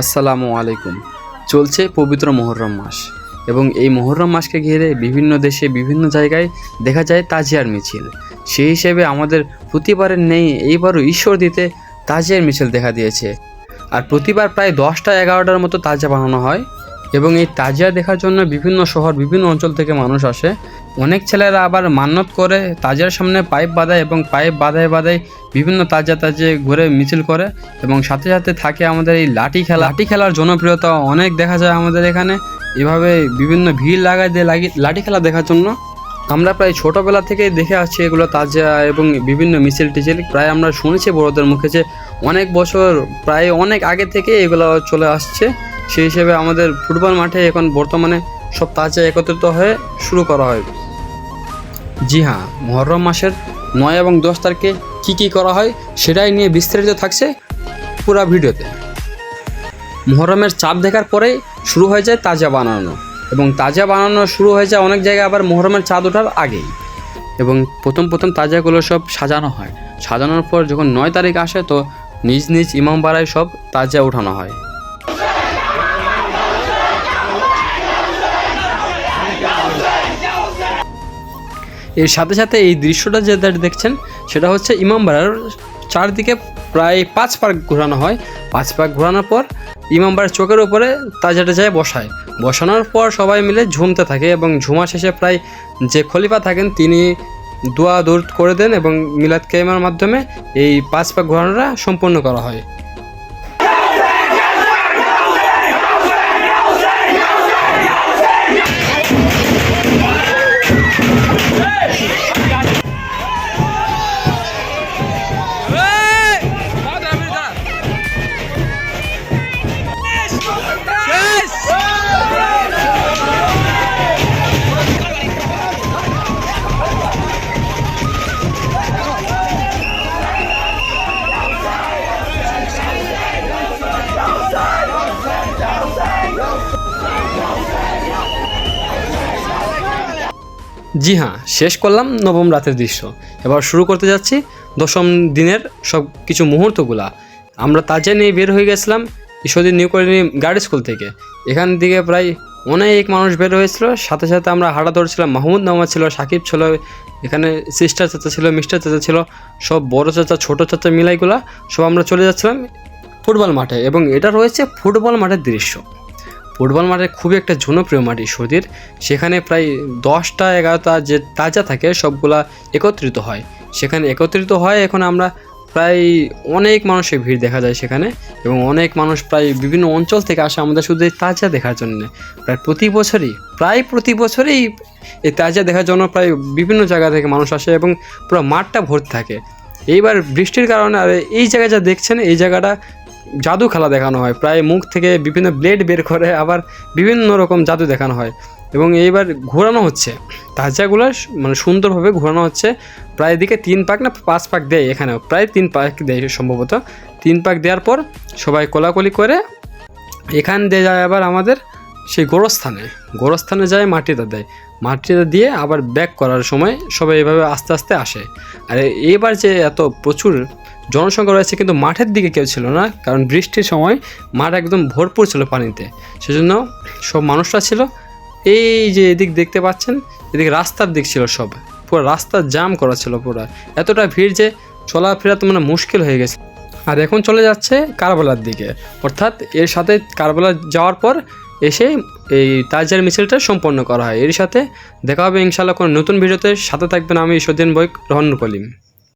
আসসালামু আলাইকুম। চলছে পবিত্র মোহরম মাস এবং এই মোহরম মাসকে ঘিরে বিভিন্ন দেশে বিভিন্ন জায়গায় দেখা যায় তাজিয়ার মিছিল। সেই হিসেবে আমাদের প্রতিবারের নেই, এইবারও ঈশ্বর দিতে তাজিয়ার মিছিল দেখা দিয়েছে। আর প্রতিবার প্রায় দশটা এগারোটার মতো তাজিয়া বানানো হয় এবং এই তাজিয়া দেখার জন্য বিভিন্ন শহর, বিভিন্ন অঞ্চল থেকে মানুষ আসে। অনেক ছেলেরা আবার মান্যত করে তাজিয়ার সামনে পাইপ বাঁধায় এবং পাইপ বাঁধায় বাঁধায় বিভিন্ন তাজা তাজে ঘুরে মিছিল করে এবং সাথে সাথে থাকে আমাদের এই লাঠি খেলা। লাঠি খেলার জনপ্রিয়তা অনেক দেখা যায় আমাদের এখানে। এভাবে বিভিন্ন ভিড় লাগায় দিয়ে লাগি লাঠি খেলা দেখার জন্য। আমরা প্রায় ছোটোবেলা থেকেই দেখে আসছি এগুলো তাজা এবং বিভিন্ন মিছিল টিছিল। প্রায় আমরা শুনেছি বড়দের মুখে যে অনেক বছর, প্রায় অনেক আগে থেকে এগুলো চলে আসছে। সেই হিসেবে আমাদের ফুটবল মাঠে এখন বর্তমানে সব তাজা একত্রিত হয়ে শুরু করা হয়। জি হ্যাঁ মহরম মাসের নয় এবং দশ তারিখে কী কী করা হয় সেটাই নিয়ে বিস্তারিত থাকছে পুরো ভিডিওতে। মহরমের চাপ দেখার পরেই শুরু হয়ে যায় তাজা বানানো এবং তাজা বানানো শুরু হয়ে যায় অনেক জায়গায় আবার মহরমের চাঁদ ওঠার আগেই এবং প্রথম প্রথম তাজাগুলো সব সাজানো হয়। সাজানোর পর যখন নয় তারিখ আসে তো নিজ নিজ ইমাম বাড়ায় সব তাজা ওঠানো হয়। এর সাথে সাথে এই দৃশ্যটা যেটা দেখছেন, সেটা হচ্ছে ইমামবাড়ার চারদিকে প্রায় পাঁচ পার্ক ঘোরানো হয়। পাঁচ পার্ক ঘোরানোর পর ইমামবাড়ার চোখের উপরে তাজাটা যায় বসায়। বসানোর পর সবাই মিলে ঝুমতে থাকে এবং ঝুমা শেষে প্রায় যে খলিফা থাকেন, তিনি দোয়া দূর করে দেন এবং মিলাদ কেমার মাধ্যমে এই পাঁচ পাক ঘোরানোটা সম্পন্ন করা হয়। জি হ্যাঁ শেষ করলাম নবম রাতের দৃশ্য। এবার শুরু করতে যাচ্ছি দশম দিনের সব কিছু মুহূর্তগুলা। আমরা তাজা নিয়ে বের হয়ে গেছিলাম Ishwardi new colony guard school থেকে। এখান থেকে প্রায় অনেক মানুষ বের হয়েছিল, সাথে সাথে আমরা হাঁটা ধরছিলাম মাহমুদ নামা ছিল, সাকিব ছিল, এখানে সিস্টার চাচা ছিল মিস্টার চাচা ছিল, সব বড় চাচা, ছোট চাচা মিলাইগুলা সব আমরা চলে যাচ্ছিলাম ফুটবল মাঠে এবং এটা রয়েছে ফুটবল মাঠের দৃশ্য। ফুটবল মাঠে খুবই একটা জনপ্রিয় মাঠ ঈশ্বরদীর সেখানে প্রায় দশটা, এগারোটা যে তাজা থাকে সবগুলা একত্রিত হয়। সেখানে একত্রিত হয়, এখন আমরা প্রায় অনেক মানুষের ভিড় দেখা যায় সেখানে এবং অনেক মানুষ প্রায় বিভিন্ন অঞ্চল থেকে আসে আমাদের শুধু এই তাজা দেখার জন্য। প্রায় প্রতি বছরই, প্রায় প্রতি বছরেই এই তাজা দেখার জন্য প্রায় বিভিন্ন জায়গা থেকে মানুষ আসে এবং পুরো মাঠটা ভর্তি থাকে। এইবার বৃষ্টির কারণে আর এই জায়গায় যা দেখছেন, এই জায়গাটা জাদু খেলা দেখানো হয়। প্রায় মুখ থেকে বিভিন্ন ব্লেড বের করে আবার বিভিন্ন রকম জাদু দেখানো হয়। এবং এইবার ঘোরানো হচ্ছে। তাজাগুলো মানে সুন্দরভাবে ঘোরানো হচ্ছে। প্রায় দিকে তিন পাক না পাঁচ পাক দেয় এখানেও প্রায় তিন পাক দেয় সম্ভবত। তিন পাক দেওয়ার পর সবাই কোলাকুলি করে এখান দিয়ে যায় আবার আমাদের সেই গোরস্থানে। গোরস্থানে যায় মাটিটা দেয়। মাটিটা দিয়ে আবার ব্যাক করার সময় সবাই এভাবে আস্তে আস্তে আসে। আর এবার যে এত প্রচুর জনসংখ্যা রয়েছে কিন্তু মাঠের দিকে কেউ ছিল না, কারণ বৃষ্টির সময় মাঠ একদম ভরপুর ছিল পানিতে। সেজন্য সব মানুষরা ছিল, এই যে এদিক দেখতে পাচ্ছেন, এদিকে রাস্তার দিক ছিল সব। পুরো রাস্তা জাম করা ছিল পুরো। এতটা ভিড় যে চলাফেরা তো মানে মুশকিল হয়ে গেছে। আর এখন চলে যাচ্ছে কারবালার দিকে। অর্থাৎ এর সাথে কারবালা যাওয়ার পর এসে এই তাজার মিছিলটা সম্পন্ন করা হয়। এর সাথে দেখা হবে ইনশাল্লাহ কোনো নতুন ভিডিওতে। সাথে থাকবেন আমি সদিন বৈক রহন কলিম।